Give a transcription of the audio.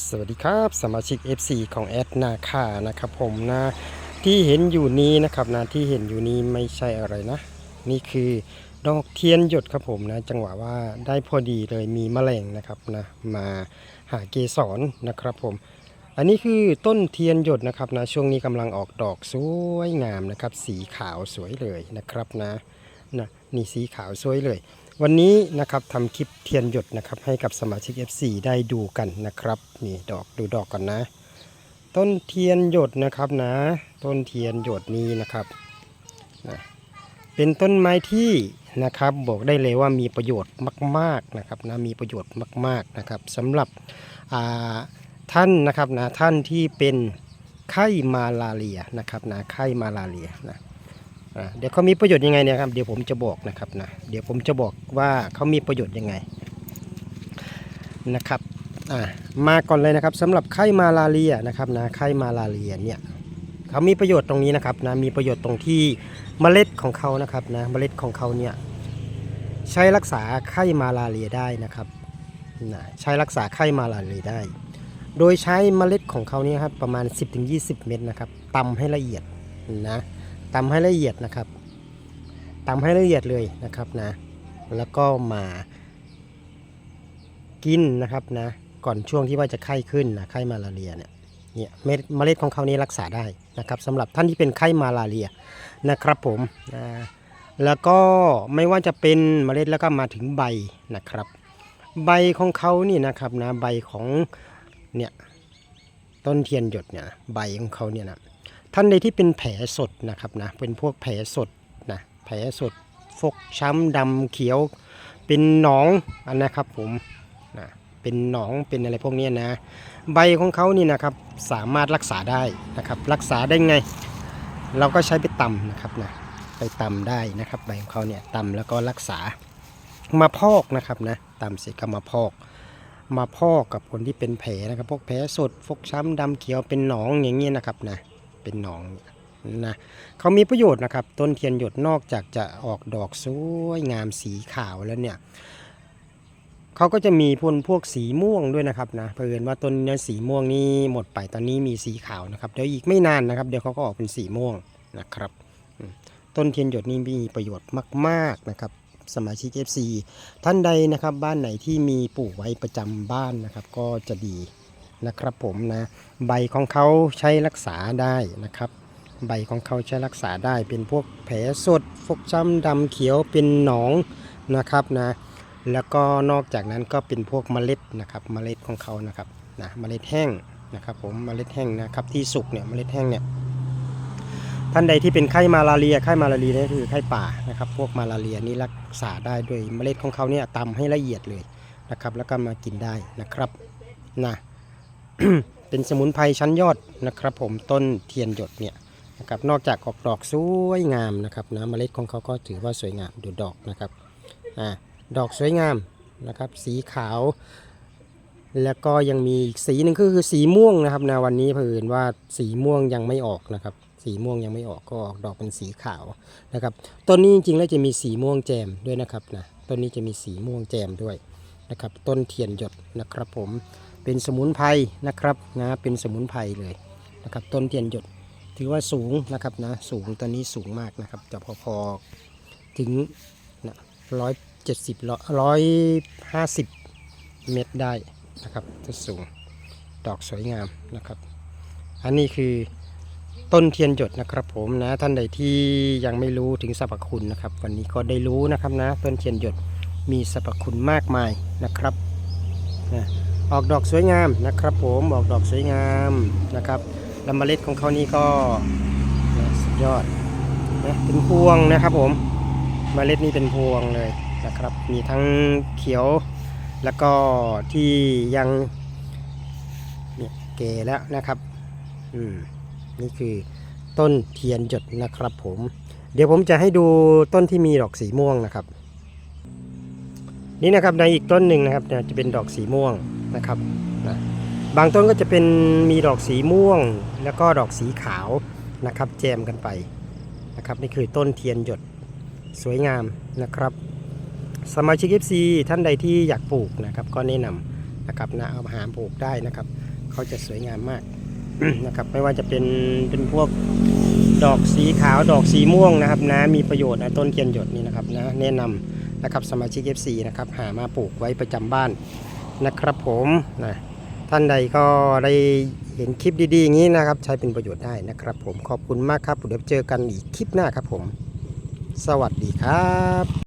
สวัสดีครับสมาชิก FC ของแอดนาคานะครับผมนะที่เห็นอยู่นี้นะครับนะที่เห็นอยู่นี้ไม่ใช่อะไรนะ นี่คือดอกเทียนหยดครับผมนะจังหวะว่าได้พอดีเลยมีแมลงนะครับนะมาหาเกสรนะครับผม อันนี้คือต้นเทียนหยดนะครับนะช่วงนี้กำลังออกดอกสวยงามนะครับ สีขาวสวยเลยนะครับนะนะ นี่สีขาวสวยเลย วันนี้นะครับทำคลิปเทียนหยดนะครับให้กับสมาชิก FC ได้ดูกันนะครับนี่ดอกดูดอกก่อนนะ ต้นเทียนหยดนะครับนะ ต้นเทียนหยดนี้นะครับนะเป็นต้นไม้ที่นะครับบอกได้เลยว่ามีประโยชน์มาก ๆนะครับนะมีประโยชน์มาก ๆนะครับสำหรับท่านนะครับนะท่านที่เป็นไข้มาลาเรียนะครับนะไข้มาลาเรียนะ เดี๋ยวเขามีประโยชน์ยังไงเนี่ยครับเดี๋ยวผมจะบอกนะครับนะเดี๋ยวผมจะบอกว่าเขามีประโยชน์ยังไงนะครับอ่ามาก่อนเลยนะครับสำหรับไข้มาลาเรียนะครับนะไข้มาลาเรียเนี่ยเขามีประโยชน์ตรงนี้นะครับนะมีประโยชน์ตรงที่เมล็ดของเขานะครับนะเมล็ดของเขาเนี่ยใช้รักษาไข้มาลาเรียได้นะครับนะใช้รักษาไข้มาลาเรียได้ โดยใช้เมล็ดของเขาเนี่ยครับประมาณ 10-20 เม็ดนะครับตำให้ละเอียดนะ ตำให้ละเอียดนะครับตำให้ละเอียดเลยนะครับนะ แล้วก็มากินนะครับนะ ก่อนช่วงที่ว่าจะไข้ขึ้นนะไข้มาลาเรียเนี่ยเนี่ยเม็ดเมล็ดของเขานี้รักษาได้นะครับสำหรับท่านที่เป็นไข้มาลาเรียนะครับผมนะแล้วก็ไม่ว่าจะเป็นเมล็ดแล้วก็มาถึงใบนะครับ ใบของเขานี่นะครับนะใบของเนี่ยต้นเทียนหยดเนี่ยใบของเขาเนี่ยนะ ท่านใดที่เป็นแผลสดนะครับนะเป็นพวกแผลสดนะแผลสดฟกช้ำดำเขียว เป็นหนองอันนะครับผมนะเป็นหนองเป็นอะไรพวกนี้นะ ใบของเขานี่นะครับสามารถรักษาได้นะครับ รักษาได้ไง เราก็ใช้ไปตำนะครับนะไปตำได้นะครับใบของเขาเนี่ยตำแล้วก็รักษามาพอกนะครับนะตำเสร็จก็มาพอก มาพอกกับคนที่เป็นแผลนะครับ พวกแผลสดฟกช้ำดำเขียวเป็นหนองอย่างเงี้ยนะครับนะ เป็นหนองนะเขามีประโยชน์นะครับ ต้นเทียนหยดนอกจากจะออกดอกสวยงามสีขาวแล้วเนี่ยเขาก็จะมีพวกพวกสีม่วงด้วยนะครับนะเพื่อนว่าต้นเนี้ยสีม่วงนี่หมดไปตอนนี้มีสีขาวนะครับเดี๋ยวอีกไม่นานนะครับ เดี๋ยวเขาก็ออกเป็นสีม่วงนะครับ ต้นเทียนหยดนี่มีประโยชน์มาก ๆนะครับ สมาชิก FC ท่านใดนะครับบ้านไหนที่มีปลูกไว้ประจำบ้านนะครับ ก็จะดี นะครับผมนะใบของเขาใช้รักษาได้นะครับ ใบของเขาใช้รักษาได้เป็นพวกแผลสดฟกช้ำดำเขียวเป็นหนองนะครับนะแล้วก็นอกจากนั้นก็เป็นพวกเมล็ดนะครับเมล็ดของเขานะครับนะเมล็ดแห้งนะครับผมเมล็ดแห้งนะครับที่สุกเนี่ยเมล็ดแห้งเนี่ยท่านใดที่เป็นไข้มาลาเรียไข้มาลาเรียนี่คือไข้ป่านะครับ พวกมาลาเรียนี่รักษาได้ด้วยเมล็ดของเขาเนี่ยตำให้ละเอียดเลยนะครับ แล้วก็มากินได้นะครับนะ เป็นสมุนไพรชั้นยอดนะครับผมต้นเทียนหยดเนี่ยนะครับนอกจากออกดอกสวยงามนะครับนะเมล็ดของเขาก็ถือว่าสวยงามดูดอกนะครับอ่าดอกสวยงามนะครับสีขาว แล้วก็ยังมีอีกสีหนึ่งก็คือสีม่วงนะครับนะวันนี้เพิ่นว่าสีม่วงยังไม่ออกนะครับสีม่วงยังไม่ออกก็ออกดอกเป็นสีขาวนะครับต้นนี้จริงๆแล้วจะมีสีม่วงแจมด้วยนะครับนะต้นนี้จะมีสีม่วงแจมด้วย นะครับ ต้นเทียนหยดนะครับ ผมเป็นสมุนไพรนะครับนะเป็นสมุนไพรเลยนะครับ ต้นเทียนหยดถือว่าสูงนะครับนะสูงตอนนี้สูงมากนะครับจะพอพอๆถึงนะร้อยเจ็ดสิบร้อยห้าสิบเมตรได้นะครับจะสูงดอกสวยงามนะครับ อันนี้คือต้นเทียนหยดนะครับผมนะท่านใดที่ยังไม่รู้ถึงสรรพคุณนะครับ วันนี้ก็ได้รู้นะครับนะต้นเทียนหยด มีสรรพคุณมากมายนะครับนะออกดอกสวยงามนะครับผมออกดอกสวยงามนะครับล้วเมล็ดของเขานี่ก็นะสุดยอดนะเป็นพวงนะครับผมเมล็ดนี่เป็นพวงเลยนะครับ มีทั้งเขียวแล้วก็ที่ยังเนี่ยเกแล้วนะครับอืมนี่คือต้นเทียนหยดนะครับผม เดี๋ยวผมจะให้ดูต้นที่มีดอกสีม่วงนะครับ นี่นะครับในอีกต้นหนึ่งนะครับจะเป็นดอกสีม่วงนะครับนะบางต้นก็จะเป็นมีดอกสีม่วง แล้วก็ดอกสีขาวนะครับ แจมกันไปนะครับนี่คือต้นเทียนหยดสวยงามนะครับ สมาชิก FC ท่านใดที่อยากปลูกนะครับ ก็แนะนำนะครับนะเอามาหาปลูกได้นะครับเขาจะสวยงามมากนะครับไม่ว่าจะเป็นเป็นพวกดอกสีขาวดอกสีม่วงนะครับนะมีประโยชน์นะต้นเทียนหยดนี่นะครับนะแนะนำ นะครับสมาชิก FC นะครับหามาปลูกไว้ประจำบ้านนะครับผมนะท่านใดก็ได้เห็นคลิปดีๆอย่างนี้นะครับ ใช้เป็นประโยชน์ได้นะครับ ผมขอบคุณมากครับเดี๋ยวเจอกันอีกคลิปหน้าครับผม สวัสดีครับ